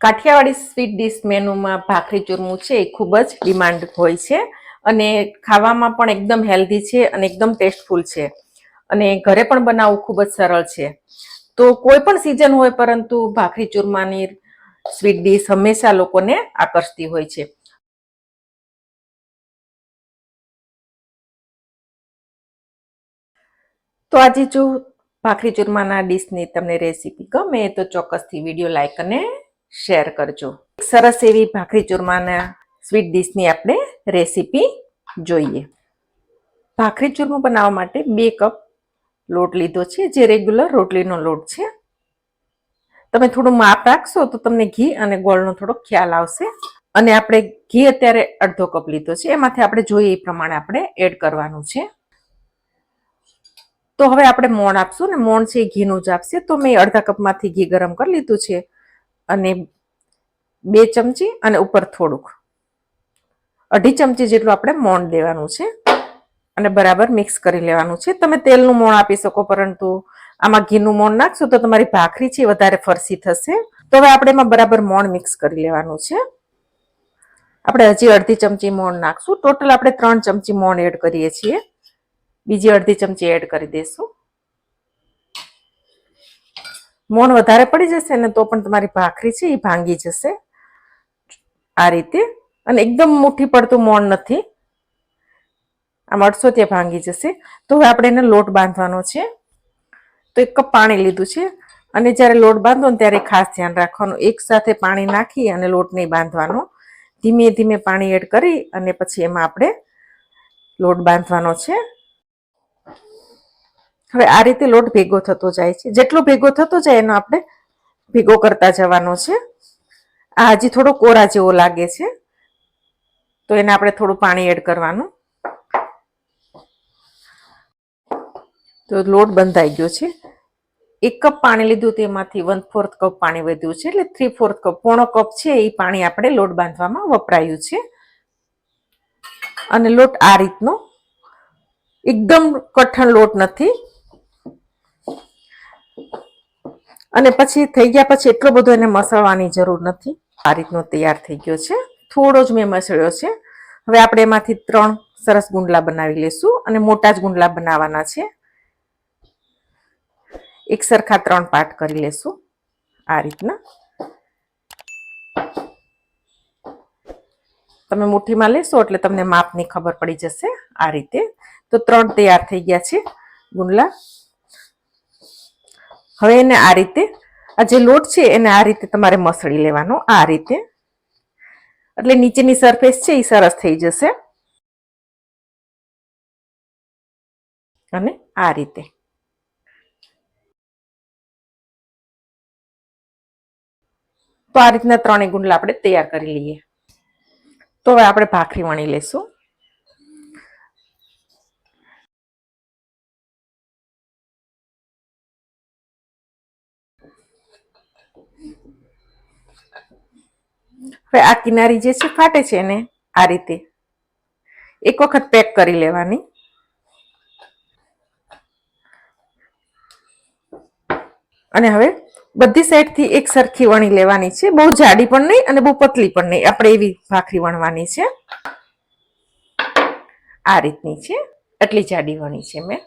Kathiawadi sweet dish મેનુમાં ભાખરી ચૂરમું છે એ ખૂબ જ ડિમાન્ડ હોય છે અને ખાવામાં પણ એકદમ હેલ્ધી છે અને એકદમ ટેસ્ટફુલ છે. અને ઘરે પણ બનાવવું ખૂબ જ સરળ છે. તો કોઈ પણ સિઝન હોય પરંતુ ભાખરી ચૂરમાની સ્વીટ ડીશ હંમેશા લોકોને આકર્ષતી હોય છે. તો આજે જો ભાખરી ચૂરમાના ડીશની તમને રેસીપી ગમે તો ચોક્કસથી વીડિયો લાઈક અને શેર કરજો. સરસ એવી ભાખરી ચૂરમાના સ્વીટ ડીશની આપણે રેસીપી જોઈએ. ભાખરી ચૂરમું બનાવવા માટે બે કપ લોટ લીધો છે, જે રેગ્યુલર રોટલીનો લોટ છે. તમે થોડું માપ રાખશો તો તમને ઘી અને ગોળનો થોડો ખ્યાલ આવશે. અને આપણે ઘી અત્યારે અડધો કપ લીધો છે, એમાંથી આપણે જોઈએ એ પ્રમાણે આપણે એડ કરવાનું છે. તો હવે આપણે મોણ આપશું ને મોણ છે એ ઘીનું જ આપશે. તો મેં અડધા કપમાંથી ઘી ગરમ કરી લીધું છે. અને બે ચમચી અને ઉપર થોડુંક. અઢી ચમચી જેટલું આપણે મોણ દેવાનું છે અને બરાબર મિક્સ કરી લેવાનું છે. તમે તેલનું મોણ આપી શકો, પરંતુ આમાં ઘીનું મોણ નાખશો તો તમારી ભાખરી છે વધારે ફરસી થશે. તો હવે આપણે એમાં બરાબર મોણ મિક્સ કરી લેવાનું છે. આપણે હજી અડધી ચમચી મોણ નાખશું. ટોટલ આપણે ત્રણ ચમચી મોણ એડ કરીએ છીએ. બીજી અડધી ચમચી એડ કરી દઈશું. મોણ વધારે પડી જશે ને તો પણ તમારી ભાખરી છે એ ભાંગી જશે. આ રીતે. અને એકદમ મુઠ્ઠી પડતું મોણ નથી. આમ અડસો ત્યાં ભાંગી જશે. તો હવે આપણે એને લોટ બાંધવાનો છે. તો એક કપ પાણી લીધું છે. અને જ્યારે લોટ બાંધો ને ત્યારે ખાસ ધ્યાન રાખવાનું. એક સાથે પાણી નાખી અને લોટ નહીં બાંધવાનો. ધીમે ધીમે પાણી એડ કરી અને પછી એમાં આપણે લોટ બાંધવાનો છે. હવે આ રીતે લોટ ભેગો થતો જાય છે. જેટલો ભેગો થતો જાય એનો આપણે ભેગો કરતા જવાનો છે. આ હજી થોડો કોરા જેવો લાગે છે. તો એને આપણે થોડું પાણી એડ કરવાનું. તો લોટ બંધાઈ ગયો છે. એક કપ પાણી લીધું તેમાંથી વન ફોર્થ કપ પાણી વધ્યું છે. એટલે થ્રી ફોર્થ કપ, પોણો કપ છે એ પાણી આપણે લોટ બાંધવામાં વપરાયું છે. અને લોટ આ રીતનો એકદમ કઠણ લોટ નથી. અને પછી થઈ ગયા પછી એટલો બધો એને મસળવાની જરૂર નથી. આ રીતનો તૈયાર થઈ ગયો છે. થોડો જ મેં મસળ્યો છે. હવે આપણે એમાંથી ત્રણ સરસ ગુંડલા બનાવી લેશું અને મોટા જ ગુંડલા બનાવવાના છે. એક સરખા ત્રણ પાર્ટ કરી લેશું આ રીતના. તમે મુઠ્ઠીમાં લેશો એટલે તમને માપની ખબર પડી જશે આ રીતે. તો ત્રણ તૈયાર થઈ ગયા છે ગુંડલા. હવે એને આ રીતે, આ જે લોટ છે એને આ રીતે તમારે મસળી લેવાનો, આ રીતે. એટલે નીચેની સરફેસ છે એ સરસ થઈ જશે. અને આ રીતે. તો આ રીતના ત્રણેય ગુંડલા આપણે તૈયાર કરી લઈએ. તો હવે આપણે ભાખરી વણી લેશું. હવે આ કિનારી જે છે, ફાટે છે એને આ રીતે. એક વખત પેક કરી લેવાની. અને હવે બધી સાઈડથી એક સરખી વણી લેવાની છે. બહુ જાડી પણ નહીં અને બહુ પતલી પણ નહીં. આપણે એવી ભાખરી વણવાની છે. આ રીતની છે. એટલી જાડી વણી છે મેં.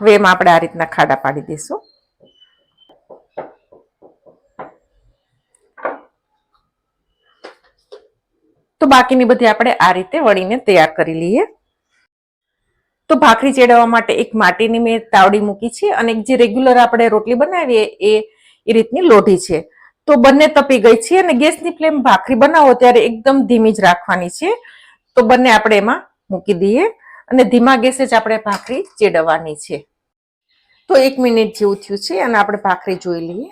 હવે એમાં આપણે આ રીતના ખાડા પાડી દઈશું. તો બાકીની બધી આપણે આ રીતે વળીને તૈયાર કરી લઈએ. તો ભાખરી ચેડવવા માટે એક માટીની મેં તાવડી મૂકી છે અને જે રેગ્યુલર આપણે રોટલી બનાવીએ એ એ રીતની લોઢી છે. તો બંને તપી ગઈ છે અને ગેસની ફ્લેમ ભાખરી બનાવો ત્યારે એકદમ ધીમી જ રાખવાની છે. તો બંને આપણે એમાં મૂકી દઈએ અને ધીમા ગેસે જ આપણે ભાખરી ચેડવવાની છે. તો એક મિનિટ જેવું થયું છે અને આપણે ભાખરી જોઈ લઈએ.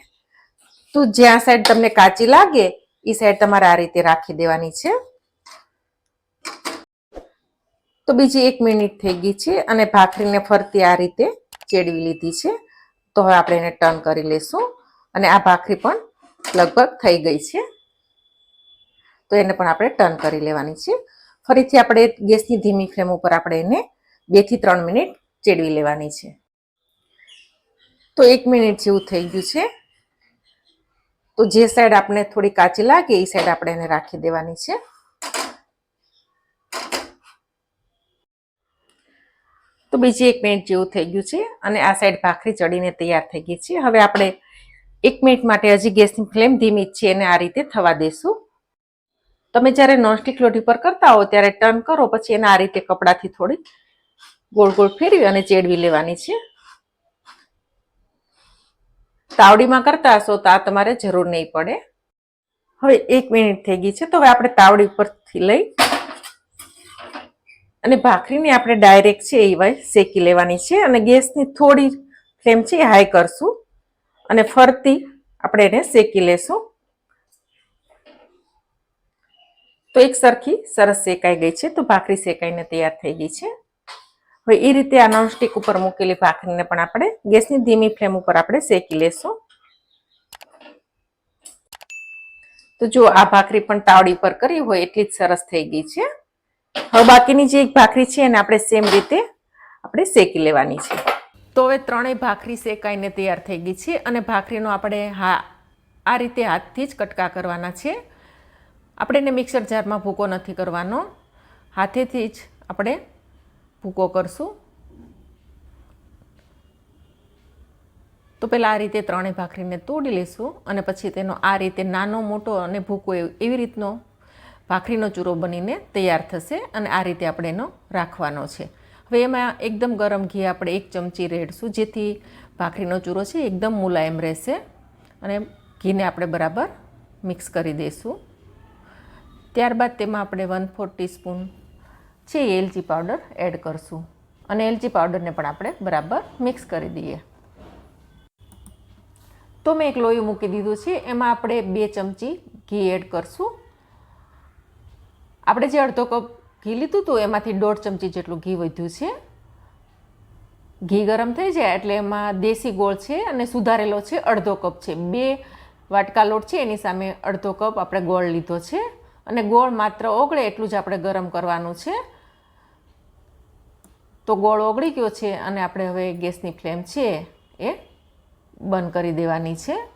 તો જ્યાં સાઈડ તમને કાચી લાગે એ સાઈડ તમારે આ રીતે રાખી દેવાની છે. તો બીજી એક મિનિટ થઈ ગઈ છે અને ભાખરીને ફરતી આ રીતે ચેડવી લીધી છે. તો હવે આપણે એને ટર્ન કરી લેશું અને આ ભાખરી પણ લગભગ થઈ ગઈ છે. તો એને પણ આપણે ટર્ન કરી લેવાની છે. ફરીથી આપણે ગેસની ધીમી ફ્લેમ ઉપર આપણે એને બેથી ત્રણ મિનિટ ચેડવી લેવાની છે. તો એક મિનિટ જેવું થઈ ગયું છે. તો જે સાઈડ આપણે થોડી કાચી લાગે એ સાઈડ આપણે એને રાખી દેવાની છે. તો બીજી એક મિનિટ જેવું થઈ ગયું છે અને આ સાઈડ ભાખરી ચડીને તૈયાર થઈ ગઈ છે. હવે આપણે એક મિનિટ માટે હજી ગેસની ફ્લેમ ધીમી છે, એને આ રીતે થવા દેશું. તમે જ્યારે નોનસ્ટિક લોઢી પર કરતા હો ત્યારે ટર્ન કરો, પછી એને આ રીતે કપડાથી થોડી ગોળ ગોળ ફેરવી અને ચેડવી લેવાની છે. તાવડીમાં કરતા હશો તો આ તમારે જરૂર નહીં પડે. હવે એક મિનિટ થઈ ગઈ છે, તો હવે આપણે તાવડી પરથી લઈ અને ભાખરીને આપણે ડાયરેક્ટ છે એવા શેકી લેવાની છે અને ગેસની થોડી ફ્લેમ છે હાઈ કરશું. અને ફરતી આપણે એને શેકી લેશું. તો એક સરખી સરસ શેકાઈ ગઈ છે. તો ભાખરી શેકાઈને તૈયાર થઈ ગઈ છે. હવે એ રીતે આ નોનસ્ટિક ઉપર મૂકેલી ભાખરીને પણ આપણે ગેસની ધીમી ફ્લેમ ઉપર આપણે શેકી લેશું. તો જો આ ભાખરી પણ તાવડી પર કરી હોય એટલી જ સરસ થઈ ગઈ છે. હવે બાકીની જે એક ભાખરી છે એને આપણે સેમ રીતે આપણે શેકી લેવાની છે. તો હવે ત્રણેય ભાખરી શેકાઈને તૈયાર થઈ ગઈ છે અને ભાખરીનો આપણે હા, આ રીતે હાથથી જ કટકા કરવાના છે. આપણે એને મિક્સર જારમાં ભૂકો નથી કરવાનો. હાથેથી જ આપણે ભૂકો કરશું. તો પહેલાં આ રીતે ત્રણેય ભાખરીને તોડી લઈશું અને પછી તેનો આ રીતે નાનો, મોટો અને ભૂકો એવી રીતનો ભાખરીનો ચૂરો બનીને તૈયાર થશે અને આ રીતે આપણે એનો રાખવાનો છે. હવે એમાં એકદમ ગરમ ઘી આપણે એક ચમચી રેડશું, જેથી ભાખરીનો ચૂરો છે એકદમ મુલાયમ રહેશે અને ઘીને આપણે બરાબર મિક્સ કરી દઈશું ત્યારબાદ તેમાં આપણે વન ફોર ટીસ્પૂન છે એલચી પાવડર એડ કરશું અને એલચી પાવડરને પણ આપણે બરાબર મિક્સ કરી દઈએ. તો મેં એક લોહી મૂકી દીધું છે, એમાં આપણે બે ચમચી ઘી એડ કરશું. આપણે જે અડધો કપ ઘી લીધું હતું, એમાંથી દોઢ ચમચી જેટલું ઘી વધ્યું છે. ઘી ગરમ થઈ જાય એટલે એમાં દેશી ગોળ છે અને સુધારેલો છે અડધો કપ છે. બે વાટકા લોટ છે, એની સામે અડધો કપ આપણે ગોળ લીધો છે. અને ગોળ માત્ર ઓગળે એટલું જ આપણે ગરમ કરવાનું છે. તો ગોળ ઓગળી ગયો છે અને આપણે હવે ગેસની ફ્લેમ છે એ બંધ કરી દેવાની છે.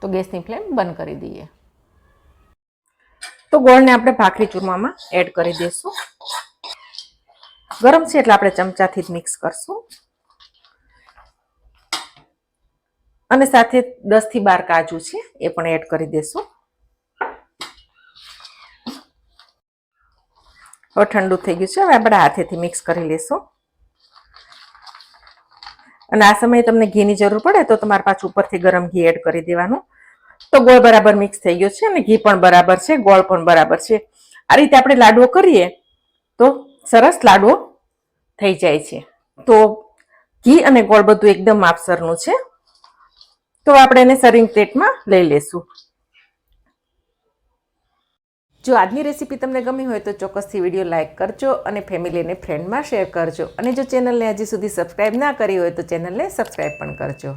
તો ગેસની ફ્લેમ બંધ કરી દઈએ. તો ગોળને આપણે ભાખરી ચૂરમામાં એડ કરી દઈશું. ગરમ છે એટલે આપણે ચમચાથી જ મિક્સ કરશું. અને સાથે દસથી બાર કાજુ છે, એ પણ એડ કરી દેશું હવે ઠંડુ થઈ ગયું છે, હવે આપણે હાથેથી મિક્સ કરી લેશું અને આ સમયે તમને ઘીની જરૂર પડે તો તમારે પાછું ઉપરથી ગરમ ઘી એડ કરી દેવાનું. તો ગોળ બરાબર મિક્સ થઈ ગયો છે અને ઘી પણ બરાબર છે, ગોળ પણ બરાબર છે. આ રીતે આપણે લાડવો કરીએ તો સરસ લાડવો થઈ જાય છે. તો ઘી અને ગોળ બધું એકદમ માપસરનું છે. તો આપણે એને સર્વિંગ પ્લેટમાં લઈ લેશું. જો આજની રેસીપી તમને ગમી હોય તો ચોક્કસથી વીડિયો લાઇક કરજો અને ફેમિલીને ફ્રેન્ડમાં શેર કરજો. અને જો ચેનલને હજી સુધી સબસ્ક્રાઇબ ના કરી હોય તો ચેનલને સબસ્ક્રાઈબ પણ કરજો.